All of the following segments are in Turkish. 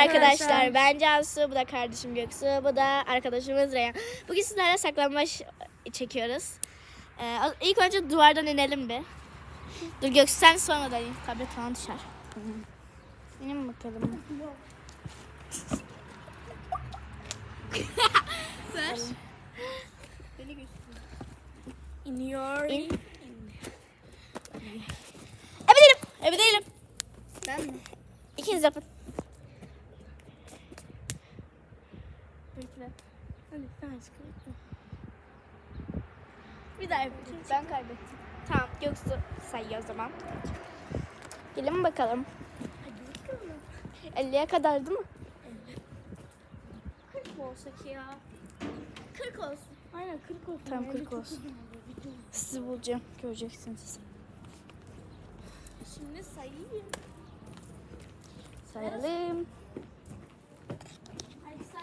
arkadaşlar. Ben Cansu, bu da kardeşim Göksu, bu da arkadaşımız Reyhan. Bugün sizlerle saklanmaç çekiyoruz. Ee, ilk önce duvardan inelim bir. Dur Göksu sen sonradan in. Tablet falan düşer. İnin bakalım. Ver. İniyor. İn. Ebe değilim. Ebe değilim. Ben mi? İkiniz yapın. Bekle. Hadi sen çıkar. Bir daha yapayım. Ben kaybettim. Tamam Göksu sayıyor o zaman. Gelin bakalım. Hadi bakalım. 50'ye kadar değil mi? 40 olsa ki ya. 40 olsun. Aynen 40 olsun. Tamam, Bence 40 çok olsun. Sizi bulacağım. Göreceksiniz. Şimdi sayayım. Sayalım. Hadi say.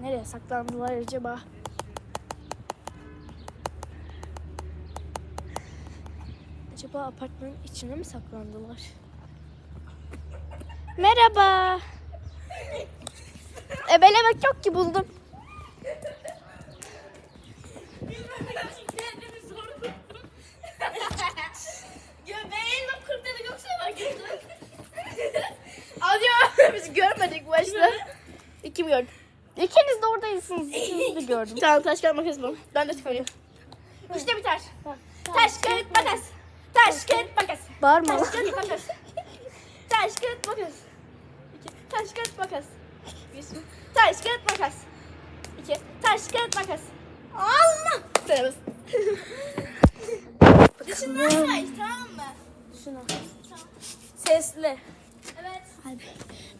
Nereye saklandılar acaba? Acaba apartmanın içine mi saklandılar? Merhaba. Ebelemek yok ki buldum. Göbeğin o 40 dedi yoksa bak gördün. Alıyor. Biz görmedik başta. Kim gördü? İkiniz de oradaysınız. İkiniz de gördüm. tamam taş kağıt makas bu. Ben de tıkanıyorum. İşte biter. Taş kağıt makas. Taş kağıt makas. Bağırma. Taş kağıt makas. Taş kağıt makas. İki. Taş kağıt makas. Bir. Taş kağıt makas. İki. Taş kağıt makas. Allah. Sıramız. Dışından say tamam mı? Şuna. Sesli. Evet.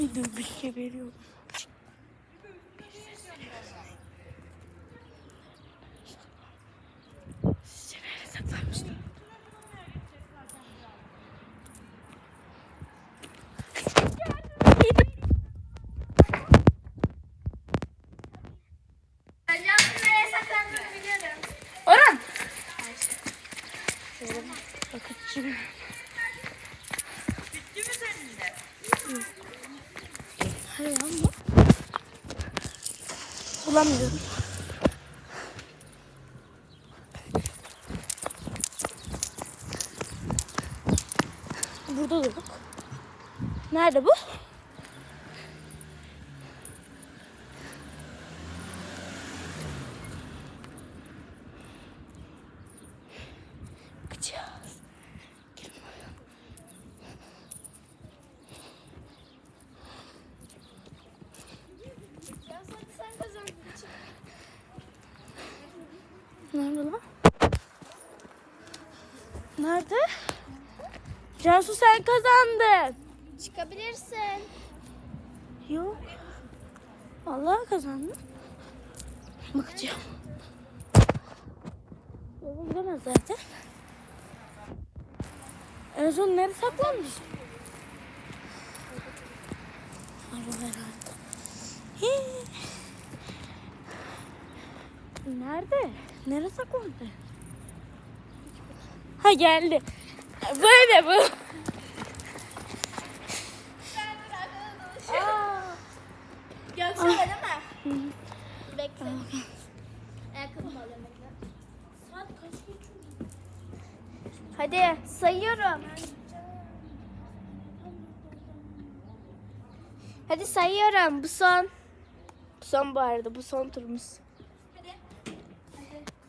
Ay dur bir şey veriyorum. Sizce nereye saklanmışlar? Ben Cansu'nun nereye saklandığını biliyorum. Orhan. Bakacağım. Hayır ama. Bulamıyorum. Burada da yok. Nerede bu? Bakacağız. Gelin bakalım. Cansu hadi sen kazandın. Çık. Nerede lan? Nerede? Cansu sen kazandın. Çıkabilirsin. Yok. Vallahi kazandın. Bakacağım. Yolu bilemez zaten. En son nereye saklanmış? Araba herhalde. Nerede? Nereye saklandı? Ha geldi. Böyle bu. Göksu öyle değil mi? Bekle. Ayakkabımı alıyorum bekle. Saat kaç geçiyor? Hadi sayıyorum. Hadi sayıyorum. Bu son. Bu son bu arada. Bu son turumuz.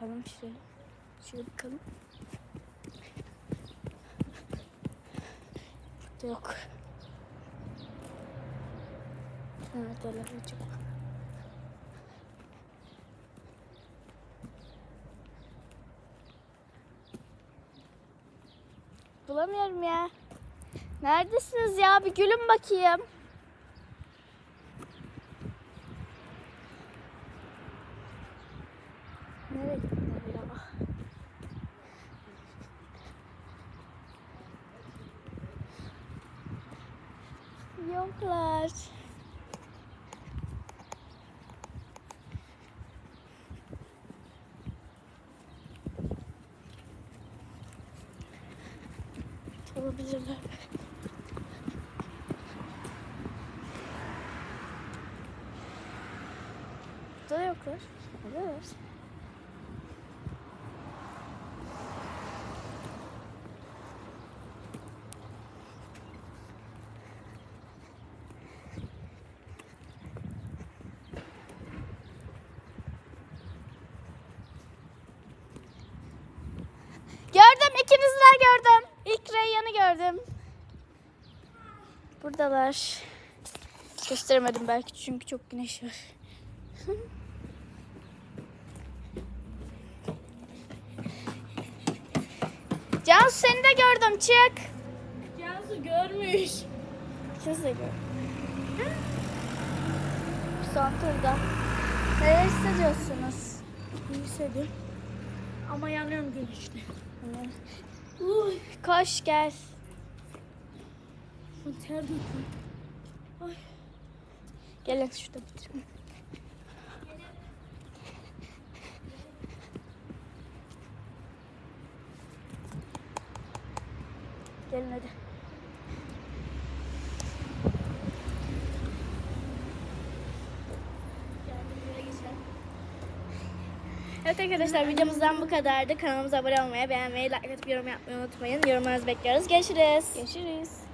Bakalım şöyle. Şöyle bakalım. Yok. Neredeler acaba? Bulamıyorum ya. Neredesiniz ya? Bir gülün bakayım. Nereye gittiler ya? Yoklar. Olabilirler. Burada yoklar. Evet. Gördüm ikinizi de gördüm. İlk Reyyan'ı gördüm. Buradalar. Gösteremedim belki çünkü çok güneş var. Cansu seni de gördüm çık. Cansu görmüş. İkinizi de gördüm. Son turda. Neler hissediyorsunuz? İyi hissediyorum. Ama yanıyorum güneşte. Uy. Koş gel. Ter döküyor. Gelin şurada bitirelim. Gelin hadi. Evet arkadaşlar videomuzdan bu kadardı. Kanalımıza abone olmayı, beğenmeyi, like atıp yorum yapmayı unutmayın. Yorumlarınızı bekliyoruz. Görüşürüz. Görüşürüz.